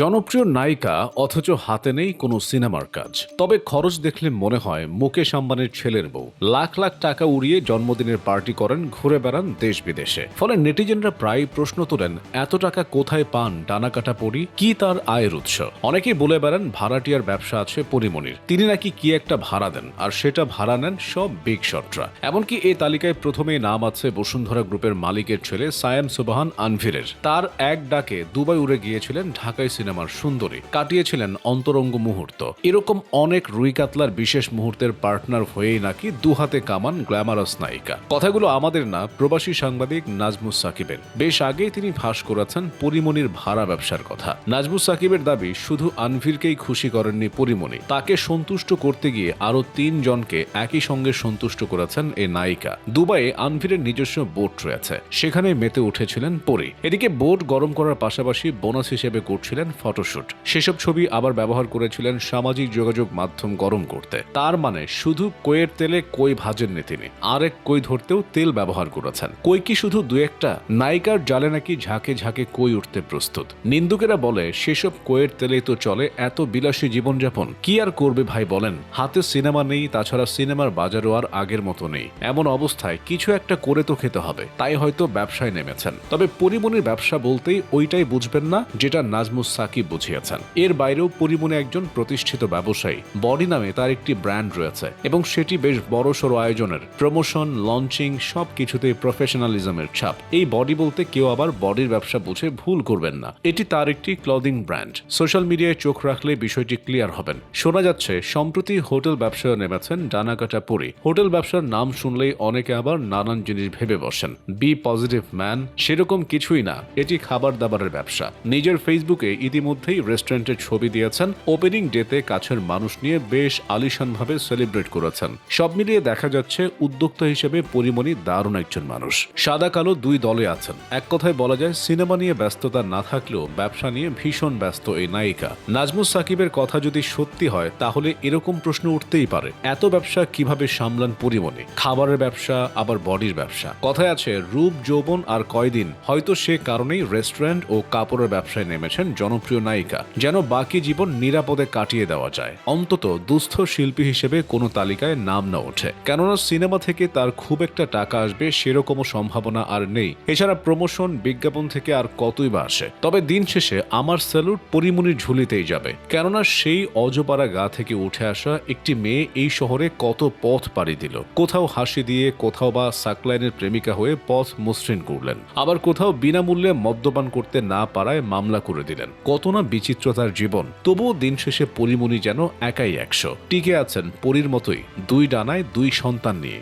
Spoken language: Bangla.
জনপ্রিয় নায়িকা অথচ হাতে নেই কোনো সিনেমার কাজ। তবে খরচ দেখলে মনে হয় মুকেশ আম্বানির ছেলের বউ। লাখ লাখ টাকা উড়িয়ে জন্মদিনের পার্টি করেন, ঘুরে বেড়ান দেশ বিদেশে। ফলে নেটিজেনরা প্রায় প্রশ্ন তোলেন, এত টাকা কোথায় পান ডানাকাটা পরি? কি তার আয়ের উৎস? অনেকেই বলে বেড়ান, ভাড়াটিয়ার ব্যবসা আছে পরিমণির তিনি নাকি কি একটা ভাড়া দেন, আর সেটা ভাড়া নেন সব বিগ শটরা। এমনকি এই তালিকায় প্রথমেই নাম আছে বসুন্ধরা গ্রুপের মালিকের ছেলে সায়াম সুবাহান আনভিরের। তার এক ডাকে দুবাই উড়ে গিয়েছিলেন ঢাকায় সিনেমার সুন্দরী, কাটিয়েছিলেন অন্তরঙ্গ মুহূর্ত। এরকম অনেক রুই কাতলার বিশেষ মুহূর্তের পার্টনার হয়েই নাকি দুহাতে কামান গ্ল্যামারাস নায়িকা। কথাগুলো আমাদের না, প্রবাসী সাংবাদিক নাজমুস সাকিবের। বেশ আগেই তিনি ফাঁস করেছেন পরিমণির ভাড়া ব্যবসার কথা। নাজমুস সাকিবের দাবি, শুধু আনভিরকেই খুশি করেননি পরিমণি। তাকে সন্তুষ্ট করতে গিয়ে আরও তিনজনকে একই সঙ্গে সন্তুষ্ট করেছেন এ নায়িকা। দুবাইয়ে আনভিরের নিজস্ব বোট রয়েছে। সেখানে মেতে উঠেছিলেন পরি। এদিকে বোট গরম করার পাশাপাশি বোনাস হিসেবে করছিলেন ফটোশুট। সেসব ছবি আবার ব্যবহার করেছিলেন সামাজিক যোগাযোগ মাধ্যম গরম করতে। তার মানে শুধু কইয়ের তেলে কই ভাজেননি তিনি। আরেক কই ধরতেও তেল ব্যবহার করেছেন। কই কি শুধু দু একটা? নায়িকার জালে নাকি ঝাঁকে ঝাঁকে কই উঠতে প্রস্তুত। নিন্দুকেরা বলে, সেসব কইয়ের তেলেই তো চলে এত বিলাসী জীবনযাপন। কি আর করবে ভাই বলেন? হাতে সিনেমা নেই, তাছাড়া সিনেমার বাজারও আর আগের মতো নেই। এমন অবস্থায় কিছু একটা করে তো খেতে হবে। তাই হয়তো ব্যবসায় নেমেছেন। তবে পরিমণির ব্যবসা বলতেই ওইটাই বুঝবেন না, যেটা নাজমুস সাকিব বুঝিয়েছেন। এর বাইরেও পরিমণি একজন প্রতিষ্ঠিত ব্যবসায়ী। বডি নামে তার একটি ব্র্যান্ড রয়েছে এবং সেটি বেশ বড় সড়ো আয়োজনের। প্রমোশন, লঞ্চিং সব কিছুতেই প্রফেশনালিজমের ছাপ। এই বডি বলতে কেউ আবার বডির ব্যবসা বুঝে ভুল করবেন না। এটি তার একটি ক্লদিং ব্র্যান্ড। সোশ্যাল মিডিয়ায় চোখ রাখলে বিষয়টি ক্লিয়ার হবেন। শোনা যাচ্ছে, সম্প্রতি হোটেল ব্যবসায় নেমেছেন ডানাকাটা পরি। হোটেল ব্যবসার নাম শুনলেই অনেকে আবার নানান জিনিস ভেবে বসেন। বি পজিটিভ ম্যান, সেরকম কিছুই না। এটি খাবার দাবারের ব্যবসা। নিজের ফেসবুকে ইতিমধ্যেই রেস্টুরেন্টের ছবি দিয়েছেন। ওপেনিং ডেতে কাছের মানুষ নিয়ে বেশ আলিশানভাবে সেলিব্রেট করেছেন। সব মিলিয়ে দেখা যাচ্ছে উদ্যোক্তা হিসেবে পরিমণি দারুণ একজন মানুষ। সাদা কালো দুই দলে আছেন। এক কথায় বলা যায়, সিনেমা নিয়ে ব্যস্ততা না থাকলেও ব্যবসা নিয়ে ভীষণ ব্যস্ত এই নায়িকা। নাজমুস সাকিবের কথা যদি সত্যি হয়, তাহলে এরকম প্রশ্ন উঠতেই পারে, এত ব্যবসা কীভাবে সামলান পরিমণি? খাবারের ব্যবসা, আবার বডির ব্যবসা? কথায় আছে, রূপ, যৌবন আর কয়দিন। হয়তো সে কারণেই রেস্টুরেন্ট ও কাপড়ের ব্যবসায় নেমেছেন জনপ্রিয় নায়িকা, যেন বাকি জীবন নিরাপদে কাটিয়ে দেওয়া যায়। অন্তত দুস্থ শিল্পী হিসেবে কোনো তালিকায় নাম না ওঠে। কেননা সিনেমা থেকে তার খুব একটা টাকা আসবে সেরকমও সম্ভাবনা আর নেই। এছাড়া প্রমোশন, বিজ্ঞাপন থেকে আর কতই বা আসে। তবে দিন শেষে আমার স্যালুট পরিমণির ঝুলিতেই যাবে। কেননা সেই অজপাড়া গা থেকে উঠে আসা একটি মেয়ে এই শহরে কত পথ পাড়ি দিল। কোথাও হাসি দিয়ে, কোথাও বা সাকলাইনের প্রেমিকা হয়ে পথ মসৃণ করলেন। আবার কোথাও বিনামূল্যে মদ্যপান করতে না পারায় মামলা করে দিলেন। কত না বিচিত্রতার জীবন, তবুও দিন শেষে পরিমণি যেন একাই একশো। টিকে আছেন পরীর মতোই, দুই ডানায় দুই সন্তান নিয়ে।